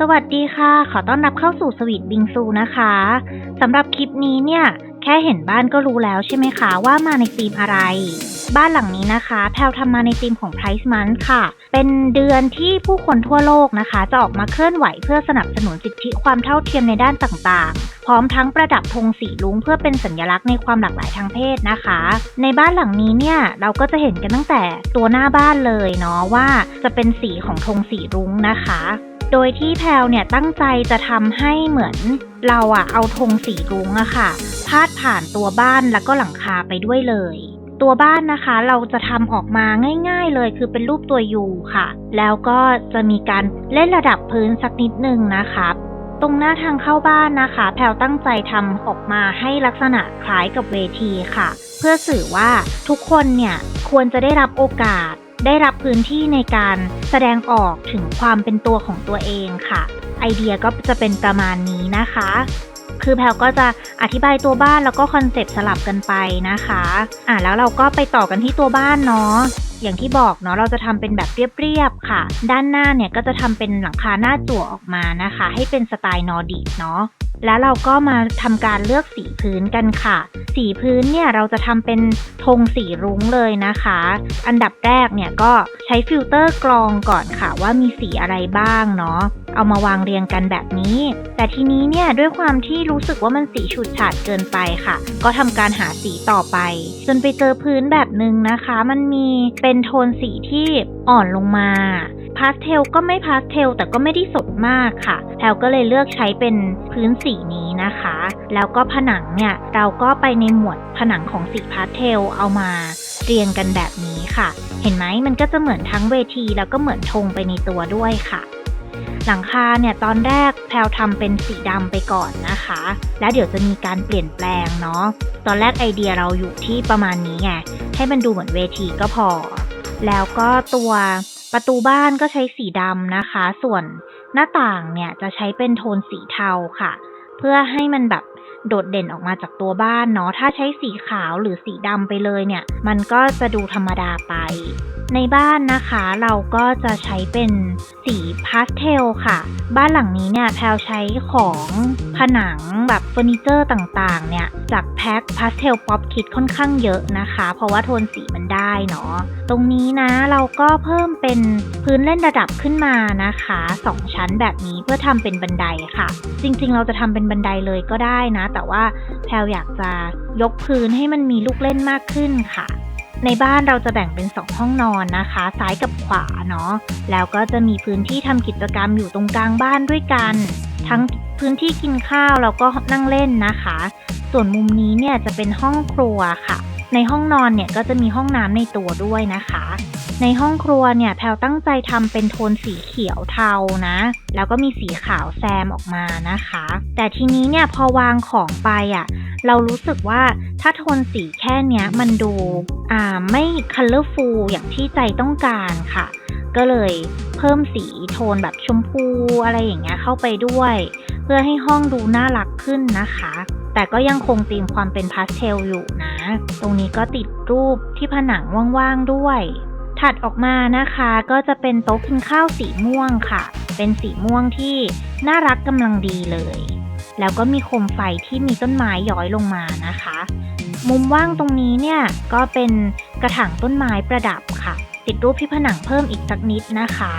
สวัสดีค่ะ ขอต้อนรับเข้าสู่สวีทบิงซูนะคะสำหรับคลิปนี้เนี่ย แค่เห็นบ้านก็รู้แล้วใช่ไหมคะ ว่ามาในธีมอะไร บ้านหลังนี้นะคะ แพลวทำมาในธีมของ Price Month ค่ะ เป็นเดือนที่ผู้คนทั่วโลกนะคะ จะออกมาเคลื่อนไหวเพื่อสนับสนุนสิทธิความเท่าเทียมในด้านต่างๆ พร้อมทั้งประดับธงสีลุ้งเพื่อเป็นสัญลักษณ์ในความหลากหลายทางเพศนะคะ ในบ้านหลังนี้เนี่ยเราก็จะเห็นกันตั้งแต่ตัวหน้าบ้านเลยเนาะว่าจะเป็นสีของธงสีรุ้งนะคะ โดยที่แพลวเนี่ยตั้งใจจะทำให้เหมือนเราอะเอาธงสีรุ้งอะค่ะ พาดผ่านตัวบ้านแล้วก็หลังคาไปด้วยเลย ตัวบ้านนะคะเราจะทำออกมาง่ายๆเลยคือเป็นรูปตัวยูค่ะ แล้วก็จะมีการเล่นระดับพื้นสักนิดนึงนะคะตรงหน้าทางเข้าบ้านนะคะ แพลวตั้งใจทำออกมาให้ลักษณะคล้ายกับเวทีค่ะ เพื่อสื่อว่าทุกคนเนี่ยควรจะได้รับโอกาส ได้รับพื้นที่ในการแสดงออกถึงความเป็นตัวของตัวเองค่ะ ไอเดียก็จะเป็นประมาณนี้นะคะ คือแพลก็จะอธิบายตัวบ้านแล้วก็คอนเซปต์สลับกันไปนะคะ อะแล้วเราก็ไปต่อกันที่ตัวบ้านเนาะอย่างที่บอกเนาะเราจะทำเป็นแบบเรียบๆค่ะ ด้านหน้าเนี่ยก็จะทำเป็นหลังคาหน้าจั่วออกมานะคะ ให้เป็นสไตล์นอร์ดิกเนาะ แล้วเราก็มาทำการเลือกสีพื้นกันค่ะ สีพื้นเนี่ยเราจะทำเป็นธงสีรุ้งเลยนะคะ อันดับแรกเนี่ยก็ใช้ฟิลเตอร์กรองก่อนค่ะว่ามีสีอะไรบ้างเนาะ เอามาวางเรียงกันแบบนี้ แต่ทีนี้เนี่ยด้วยความที่รู้สึกว่ามันสีฉูดฉาดเกินไปค่ะ ก็ทำการหาสีต่อไป จนไปเจอพื้นแบบหนึ่งนะคะ มันมีเป็นโทนสีที่อ่อนลงมาพาสเทลก็ไม่พาสเทลแต่ก็ไม่ได้สดมากค่ะแพลก็เลยเลือกใช้เป็นพื้นสีนี้นะคะ แล้วก็ผนังเนี่ยเราก็ไปในหมวดผนังของสีพาสเทลเอามาเรียงกันแบบนี้ค่ะ เห็นไหมมันก็จะเหมือนทั้งเวทีแล้วก็เหมือนธงไปในตัวด้วยค่ะ หลังคาเนี่ยตอนแรกแพลวทำเป็นสีดำไปก่อนนะคะ แล้วเดี๋ยวจะมีการเปลี่ยนแปลงเนาะตอนแรกไอเดียเราอยู่ที่ประมาณนี้ไงให้มันดูเหมือนเวทีก็พอ แล้วก็ตัวประตูบ้านก็ใช้สีดำนะคะ ส่วนหน้าต่างเนี่ยจะใช้เป็นโทนสีเทาค่ะ เพื่อให้มันแบบโดดเด่นออกมาจากตัวบ้านเนาะถ้าใช้สีขาวหรือสีดำไปเลยเนี่ย มันก็จะดูธรรมดาไปในบ้านนะคะเราก็จะใช้เป็นสีพาสเทลค่ะ บ้านหลังนี้เนี่ยแพลวใช้ของผนังแบบเฟอร์นิเจอร์ต่างๆ เนี่ย จากแพ็คพาสเทลป๊อปคิดค่อนข้างเยอะนะคะ เพราะว่าโทนสีมันได้เนาะตรงนี้นะเราก็เพิ่มเป็นพื้นเล่นระดับขึ้นมานะคะสองชั้นแบบนี้เพื่อทำเป็นบันไดค่ะ จริงๆ เราจะทำเป็นบันไดเลยก็ได้นะ แต่ว่าแพลวอยากจะยกพื้นให้มันมีลูกเล่นมากขึ้นค่ะ ในบ้านเราจะแบ่งเป็น 2 ห้องนอนนะคะ ซ้ายกับขวาเนาะแล้วก็จะมีพื้นที่ทำกิจกรรมอยู่ตรงกลางบ้านด้วยกัน ทั้งพื้นที่กินข้าวแล้วก็นั่งเล่นนะคะ ส่วนมุมนี้เนี่ยจะเป็นห้องครัวค่ะ ในห้องนอนเนี่ยก็จะมีห้องน้ำในตัวด้วยนะคะ ในห้องครัวเนี่ยแพลวตั้งใจทำเป็นโทนสีเขียวเทานะ แล้วก็มีสีขาวแซมออกมานะคะ แต่ทีนี้เนี่ยพอวางของไปอะ เรารู้สึกว่าถ้าโทนสีแค่เนี้ยมันดูอ่าไม่ colorful อย่างที่ใจต้องการค่ะ ก็เลยเพิ่มสีโทนแบบชมพูอะไรอย่างเงี้ยเข้าไปด้วย เพื่อให้ห้องดูน่ารักขึ้นนะคะแต่ก็ยังคงธีมความเป็นพาสเทลอยู่นะ ตรงนี้ก็ติดรูปที่ผนังว่างๆด้วย ถัดออกมานะคะ ก็จะเป็นโต๊ะกินข้าวสีม่วงค่ะ เป็นสีม่วงที่น่ารักกำลังดีเลย แล้วก็มีโคมไฟที่มีต้นไม้ย้อยลงมานะคะ มุมว่างตรงนี้เนี่ยก็เป็นกระถางต้นไม้ประดับค่ะ ติดรูปที่ผนังเพิ่มอีกสักนิดนะคะ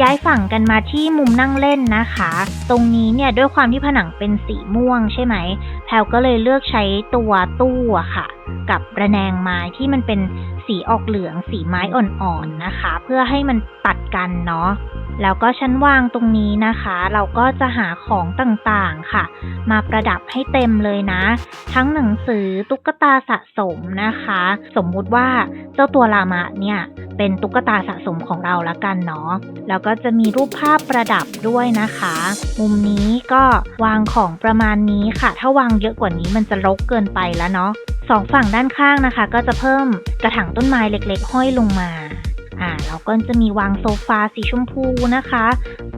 ย้ายฝั่งกันมาที่มุมนั่งเล่นนะคะ ตรงนี้เนี่ยด้วยความที่ผนังเป็นสีม่วงใช่ไหม แพลวก็เลยเลือกใช้ตัวตู้อะค่ะ กับระแนงไม้ที่มันเป็นสีออกเหลืองสีไม้อ่อนๆนะคะ เพื่อให้มันตัดกันเนาะ แล้วก็ชั้นวางตรงนี้นะคะ เราก็จะหาของต่างๆค่ะ มาประดับให้เต็มเลยนะ ทั้งหนังสือตุ๊กตาสะสมนะคะ สมมุติว่าเจ้าตัวลามะเนี่ยเป็นตุ๊กตาสะสมของเราละกันเนาะแล้วก็จะมีรูปภาพประดับด้วยนะคะ มุมนี้ก็วางของประมาณนี้ค่ะ ถ้าวางเยอะกว่านี้มันจะรกเกินไปแล้วเนาะสองฝั่งด้านข้างนะคะ ก็จะเพิ่มกระถางต้นไม้เล็กๆ ห้อยลงมาอ่า แล้วก็จะมีวางโซฟาสีชมพูนะคะ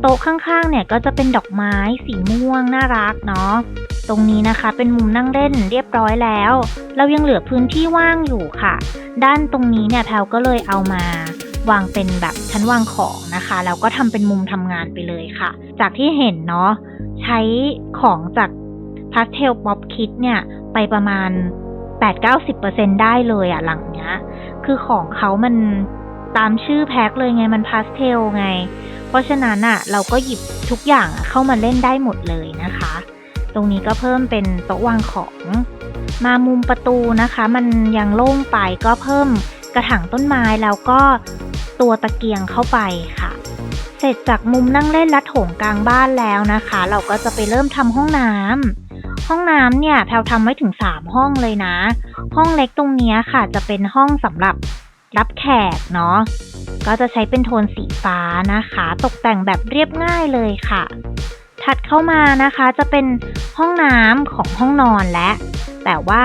โต๊ะข้างๆเนี่ยก็จะเป็นดอกไม้สีม่วงน่ารักเนาะ ตรงนี้นะคะเป็นมุมนั่งเล่นเรียบร้อยแล้ว เรายังเหลือพื้นที่ว่างอยู่ค่ะ ด้านตรงนี้เนี่ยแพลวก็เลยเอามาวางเป็นแบบชั้นวางของนะคะแล้วก็ทำเป็นมุมทำงานไปเลยค่ะ จากที่เห็นเนาะใช้ของจากพาสเทลป๊อปคิดเนี่ยไปประมาณ 8-90%ได้เลยอะหลังเนี้ย คือของเขามัน ตามชื่อแพ็คเลยไงมันพาสเทลไง เพราะฉะนั้นอะเราก็หยิบทุกอย่างเข้ามาเล่นได้หมดเลยนะคะ ตรงนี้ก็เพิ่มเป็นโต๊ะวางของมามุมประตูนะคะ มันยังโล่งไปก็เพิ่มกระถางต้นไม้แล้วก็ตัวตะเกียงเข้าไปค่ะ เสร็จจากมุมนั่งเล่นและโถงกลางบ้านแล้วนะคะ เราก็จะไปเริ่มทำห้องน้ำห้องน้ำเนี่ยแพลวทำไว้ถึง 3 ห้องเลยนะ ห้องเล็กตรงนี้ค่ะจะเป็นห้องสำหรับ รับแขกเนาะก็จะใช้เป็นโทนสีฟ้านะคะ ตกแต่งแบบเรียบง่ายเลยค่ะ ถัดเข้ามานะคะจะเป็นห้องน้ำของห้องนอนและ แต่ว่า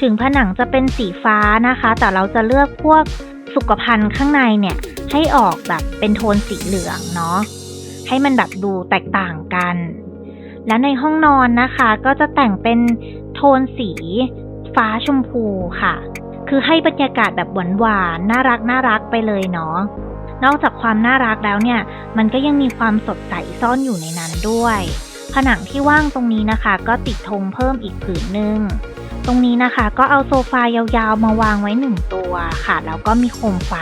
ถึงผนังจะเป็นสีฟ้านะคะ แต่เราจะเลือกพวกสุขภัณฑ์ข้างในเนี่ยให้ออกแบบเป็นโทนสีเหลืองเนาะให้มันแบบดูแตกต่างกัน และในห้องนอนนะคะ ก็จะแต่งเป็นโทนสี ฟ้าชมพูค่ะ คือให้บรรยากาศแบบหวานๆ น่ารักน่ารักไปเลยเนาะ นอกจากความน่ารักแล้วเนี่ย มันก็ยังมีความสดใสซ่อนอยู่ในนั้นด้วย ผนังที่ว่างตรงนี้นะคะ ก็ติดธงเพิ่มอีกผืนหนึ่งตรงนี้นะคะ ก็เอาโซฟายาวๆมาวางไว้หนึ่งตัวค่ะ แล้วก็มีโคมไฟ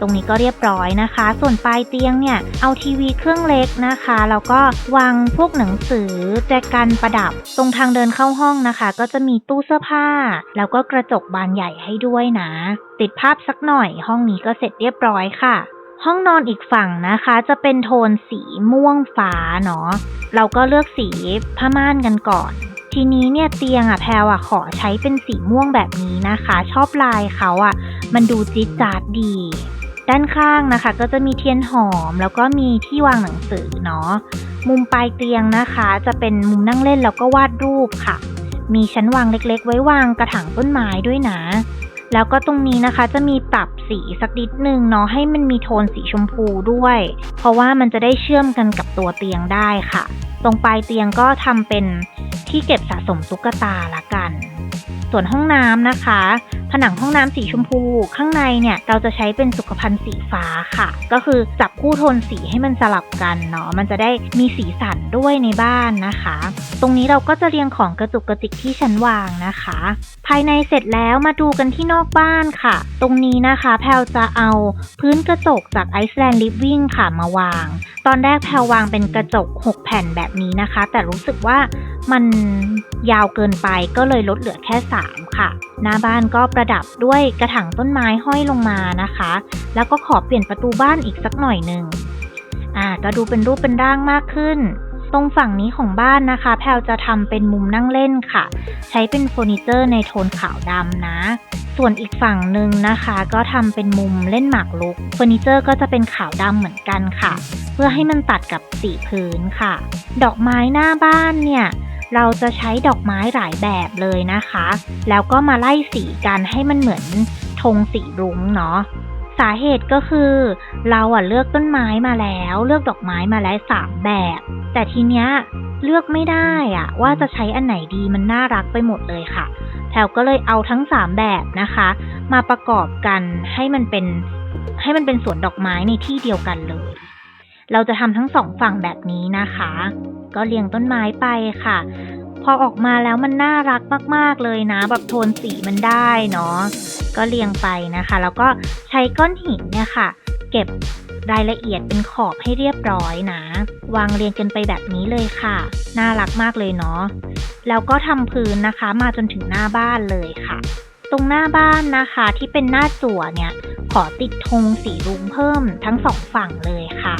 ตรงนี้ก็เรียบร้อยนะคะ ส่วนปลายเตียงเนี่ยเอาทีวีเครื่องเล็กนะคะแล้วก็วางพวกหนังสือแจกันประดับ ตรงทางเดินเข้าห้องนะคะ ก็จะมีตู้เสื้อผ้า แล้วก็กระจกบานใหญ่ให้ด้วยนะ ติดภาพสักหน่อย ห้องนี้ก็เสร็จเรียบร้อยค่ะห้องนอนอีกฝั่งนะคะ จะเป็นโทนสีม่วงฟ้าเนาะเราก็เลือกสีผ้าม่านกันก่อน ทีนี้เนี่ยเตียงอะแพลวอะขอใช้เป็นสีม่วงแบบนี้นะคะ ชอบลายเขาอะมันดูจี๊ดจ๊าดดี ด้านข้างนะคะ ก็จะมีเทียนหอม แล้วก็มีที่วางหนังสือเนาะมุมปลายเตียงนะคะ จะเป็นมุมนั่งเล่นแล้วก็วาดรูปค่ะ มีชั้นวางเล็กๆ ไว้วางกระถางต้นไม้ด้วยนะ แล้วก็ตรงนี้นะคะจะมีปรับสีสักนิดนึงเนาะให้มันมีโทนสีชมพูด้วย เพราะว่ามันจะได้เชื่อมกันกับตัวเตียงได้ค่ะ ตรงปลายเตียงก็ทำเป็นที่เก็บสะสมตุ๊กตาละกัน ส่วนห้องน้ำนะคะ ผนังห้องน้ำสีชมพู ข้างในเนี่ยเราจะใช้เป็นสุขภัณฑ์สีฟ้าค่ะ ก็คือจับคู่โทนสีให้มันสลับกันเนาะมันจะได้มีสีสันด้วยในบ้านนะคะ ตรงนี้เราก็จะเรียงของกระจุกกระจิกที่ชั้นวางนะคะ ภายในเสร็จแล้วมาดูกันที่นอกบ้านค่ะ ตรงนี้นะคะแพลวจะเอาพื้นกระจกจาก Iceland Living ค่ะมาวาง ตอนแรกแพลววางเป็นกระจก 6 แผ่นแบบนี้นะคะ แต่รู้สึกว่ามันยาวเกินไปก็เลยลดเหลือแค่ 3 ค่ะ หน้าบ้านก็ประดับด้วยกระถางต้นไม้ห้อยลงมานะคะ แล้วก็ขอเปลี่ยนประตูบ้านอีกสักหน่อยหนึ่งอ่าก็ดูเป็นรูปเป็นร่างมากขึ้น ตรงฝั่งนี้ของบ้านนะคะ แพลวจะทำเป็นมุมนั่งเล่นค่ะ ใช้เป็นเฟอร์นิเจอร์ในโทนขาวดำนะ ส่วนอีกฝั่งหนึ่งนะคะ ก็ทำเป็นมุมเล่นหมากรุกเฟอร์นิเจอร์ก็จะเป็นขาวดำเหมือนกันค่ะ เพื่อให้มันตัดกับสีพื้นค่ะ ดอกไม้หน้าบ้านเนี่ย เราจะใช้ดอกไม้หลายแบบเลยนะคะ แล้วก็มาไล่สีกันให้มันเหมือนธงสีรุ้งเนาะสาเหตุก็คือ เราอะเลือกต้นไม้มาแล้ว เลือกดอกไม้มาแล้วสามแบบ แต่ทีเนี้ยเลือกไม่ได้อะ ว่าจะใช้อันไหนดีมันน่ารักไปหมดเลยค่ะ แพลวก็เลยเอาทั้งสามแบบนะคะ มาประกอบกันให้มันเป็นให้มันเป็นสวนดอกไม้ในที่เดียวกันเลย เราจะทำทั้งสองฝั่งแบบนี้นะคะ ก็เรียงต้นไม้ไปค่ะ พอออกมาแล้วมันน่ารักมาก ๆ เลยนะ แบบโทนสีมันได้เนาะก็เรียงไปนะคะ แล้วก็ใช้ก้อนหินเนี่ยค่ะ เก็บรายละเอียดเป็นขอบให้เรียบร้อยนะ วางเรียงกันไปแบบนี้เลยค่ะ น่ารักมากเลยเนาะแล้วก็ทำพื้นนะคะมาจนถึงหน้าบ้านเลยค่ะ ตรงหน้าบ้านนะคะที่เป็นหน้าจั่วเนี่ย ขอติดธงสีรุ้งเพิ่มทั้งสองฝั่งเลยค่ะ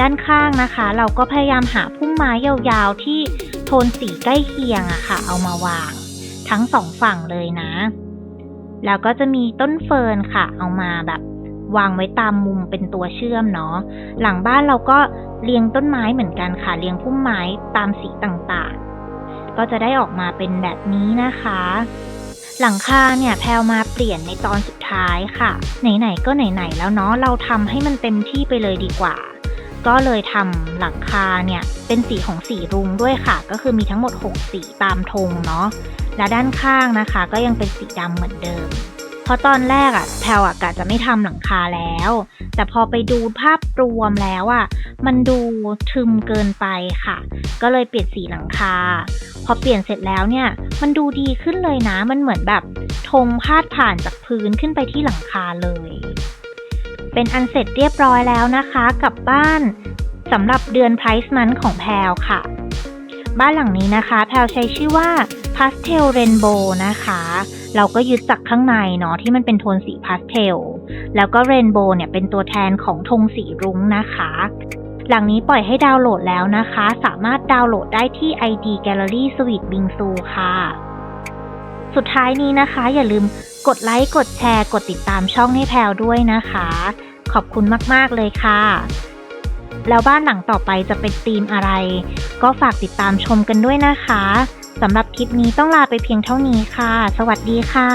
ด้านข้างนะคะ เราก็พยายามหาพุ่มไม้ยาวๆ ที่โทนสีใกล้เคียงอะค่ะ เอามาวาง ทั้งสองฝั่งเลยนะ แล้วก็จะมีต้นเฟิร์นค่ะ เอามาแบบ วางไว้ตามมุมเป็นตัวเชื่อมเนาะหลังบ้านเราก็เรียงต้นไม้เหมือนกันค่ะเรียงพุ่มไม้ตามสีต่างๆ ก็จะได้ออกมาเป็นแบบนี้นะคะ หลังคาเนี่ยแพลวมาเปลี่ยนในตอนสุดท้ายค่ะ ไหนๆก็ไหนๆแล้วเนาะเราทำให้มันเต็มที่ไปเลยดีกว่า ก็เลยทำหลังคาเนี่ยเป็นสีของสีรุ้งด้วยค่ะ ก็คือมีทั้งหมด 6 สีตามธงเนาะและด้านข้างนะคะ ก็ยังเป็นสีดำเหมือนเดิม เพราะตอนแรกอะแพลอะกะจะไม่ทำหลังคาแล้ว แต่พอไปดูภาพรวมแล้วอะมันดูทึมเกินไปค่ะ ก็เลยเปลี่ยนสีหลังคา พอเปลี่ยนเสร็จแล้วเนี่ย มันดูดีขึ้นเลยนะ มันเหมือนแบบธงพาดผ่านจากพื้นขึ้นไปที่หลังคาเลย เป็นอันเสร็จเรียบร้อยแล้วนะคะกับบ้านสำหรับเดือน Price Month ของแพลวค่ะ บ้านหลังนี้นะคะ แพลวใช้ชื่อว่า Pastel Rainbow นะคะ เราก็ยึดจากข้างในเนาะที่มันเป็นโทนสีพาสเทลแล้วก็ Rainbow เนี่ยเป็นตัวแทนของธงสีรุ้งนะคะ หลังนี้ปล่อยให้ดาวน์โหลดแล้วนะคะ สามารถดาวน์โหลดได้ที่ ID Gallery Suite Bingsu ค่ะ สุดท้ายนี้นะคะ อย่าลืมกดไลค์กดแชร์ กดติดตามช่องให้แพลวด้วยนะคะ ขอบคุณมากๆเลยค่ะ แล้วบ้านหลังต่อไปจะเป็นธีมอะไร ก็ฝากติดตามชมกันด้วยนะคะสำหรับคลิปนี้ต้องลาไปเพียงเท่านี้ค่ะ สวัสดีค่ะ